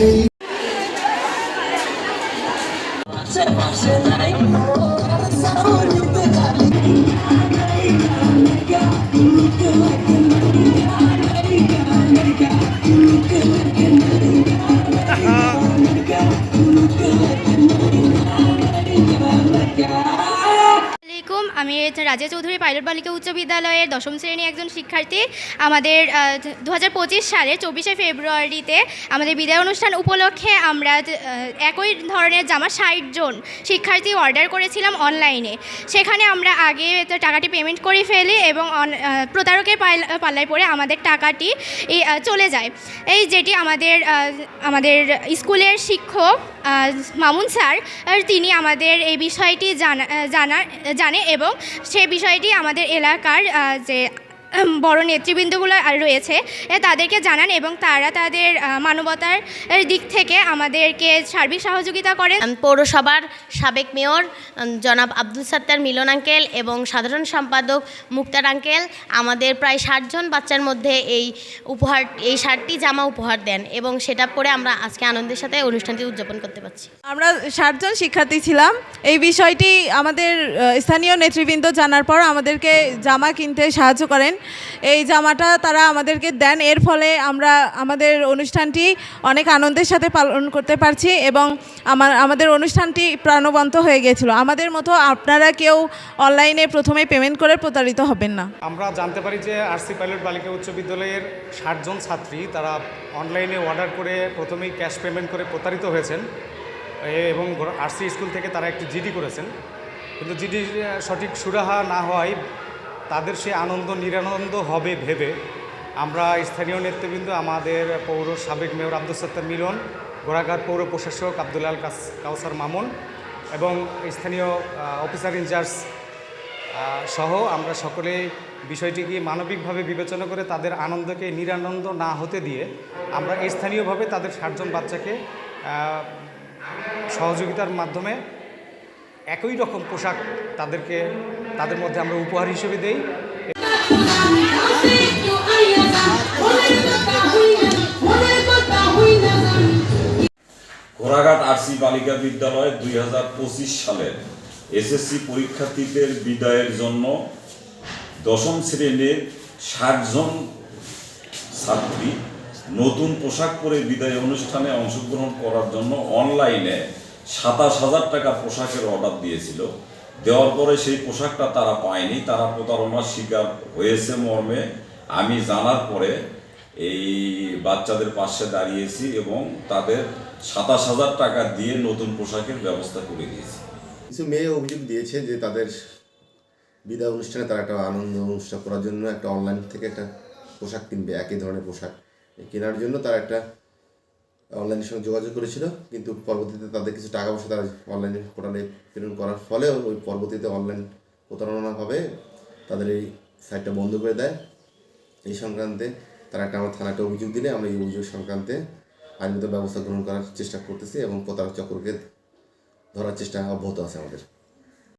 Say, say, say, say, আমি রাজা Chowdhury pilot বালিকা উচ্চ বিদ্যালয়ের দশম শ্রেণি একজন শিক্ষার্থী। আমাদের দু হাজার পঁচিশ সালের চব্বিশে ফেব্রুয়ারিতে আমাদের বিদায় অনুষ্ঠান উপলক্ষে আমরা একই ধরনের জামা ষাট জন শিক্ষার্থী অর্ডার করেছিলাম অনলাইনে সেখানে আমরা আগে টাকাটি পেমেন্ট করে ফেলি এবং প্রতারকের পাল- পাল্লায় পড়ে আমাদের টাকাটি চলে যায়। এই যেটি আমাদের আমাদের স্কুলের শিক্ষক মামুন স্যার তিনি আমাদের এই বিষয়টি জানা জানার জানে এবং সে বিষয়টি আমাদের এলাকার যে বড় নেতৃবৃন্দগুলো আর রয়েছে এ তাদেরকে জানান এবং তারা তাদের মানবতার দিক থেকে আমাদেরকে সার্বিক সহযোগিতা করেন। পৌরসভার সাবেক মেয়র জনাব আব্দুল সাত্তার মিলন আঙ্কেল এবং সাধারণ সম্পাদক মুক্তার আঙ্কেল আমাদের প্রায় ষাটজন বাচ্চার মধ্যে এই উপহার এই ষাটটি জামা উপহার দেন এবং সেটা পরে আমরা আজকে আনন্দের সাথে অনুষ্ঠানটি উদযাপন করতে পারছি। আমরা ষাটজন শিক্ষার্থী ছিলাম। এই বিষয়টি আমাদের স্থানীয় নেতৃবৃন্দ জানার পর আমাদেরকে জামা কিনতে সাহায্য করেন। এই জামাটা তারা আমাদেরকে দেন। এর ফলে আমরা আমাদের অনুষ্ঠানটি অনেক আনন্দের সাথে পালন করতে পারছি এবং আমার, আমাদের অনুষ্ঠানটি প্রাণবন্ত হয়ে গিয়েছিল আমাদের মতো আপনারা কেউ অনলাইনে প্রথমে পেমেন্ট করে প্রতারিত হবেন না। আমরা জানতে পারি যে আরসি পাইলট বালিকা উচ্চ বিদ্যালয়ের ষাটজন ছাত্রী তারা অনলাইনে অর্ডার করে প্রথমেই ক্যাশ পেমেন্ট করে প্রতারিত হয়েছেন। এবং আরসি স্কুল থেকে তারা একটি জিডি করেছেন। কিন্তু জিডি সঠিক সুরাহা না হওয়ায় তাদের সে আনন্দ নিরানন্দ হবে ভেবে আমরা স্থানীয় নেতৃবৃন্দ, আমাদের পৌর সাবেক মেয়র আব্দুল সত্তার মিলন, গোড়াঘাট পৌর প্রশাসক আব্দুলাল কাস- কাউসার মামুন এবং স্থানীয় অফিসার ইনচার্জ সহ আমরা সকলে বিষয়টিকে মানবিকভাবে বিবেচনা করে তাদের আনন্দকে নিরানন্দ না হতে দিয়ে আমরা স্থানীয়ভাবে তাদের ষাটজন বাচ্চাকে সহযোগিতার মাধ্যমে একই রকম পোশাক তাদেরকে তাদের মধ্যে আমরা উপহার হিসেবে দেই। ঘোড়াঘাট আরসি বালিকা বিদ্যালয় দুই হাজার পঁচিশ সালের এসএসসি পরীক্ষার্থীদের বিদায়ের জন্য দশম শ্রেণির ষাটজন ছাত্রী নতুন পোশাক পরে বিদায় অনুষ্ঠানে অংশগ্রহণ করার জন্য অনলাইনে সাতাশ হাজার টাকা পোশাকের অর্ডার দিয়েছিল। দেওয়ার পরে সেই পোশাকটা তারা পায়নি, তারা প্রতারণার শিকার হয়েছে মর্মে। আমি জানার পরে এই বাচ্চাদের পাশে দাঁড়িয়েছি এবং তাদের সাতাশ হাজার টাকা দিয়ে নতুন পোশাকের ব্যবস্থা করে দিয়েছি। কিছু মেয়ে অভিযোগ দিয়েছে যে তাদের বিদায় অনুষ্ঠানে তারা একটা আনন্দ অনুষ্ঠান করার জন্য একটা অনলাইন থেকে একটা পোশাক কিনবে, একই ধরনের পোশাক কেনার জন্য তারা একটা অনলাইনের সঙ্গে যোগাযোগ করেছিল, কিন্তু পরবর্তীতে তাদের কিছু টাকা পয়সা তারা অনলাইনে পোর্টালে প্রেরণ করার ফলে ওই পরবর্তীতে অনলাইন প্রতারণাভাবে তাদের এই সাইটটা বন্ধ করে দেয়। এই সংক্রান্তে তারা একটা আমার থানাকে অভিযোগ দিলে, আমরা এই অভিযোগ সংক্রান্তে আইনগত ব্যবস্থা গ্রহণ করার চেষ্টা করতেছি এবং প্রতারক চক্রকে ধরার চেষ্টা অব্যাহত আছে আমাদের।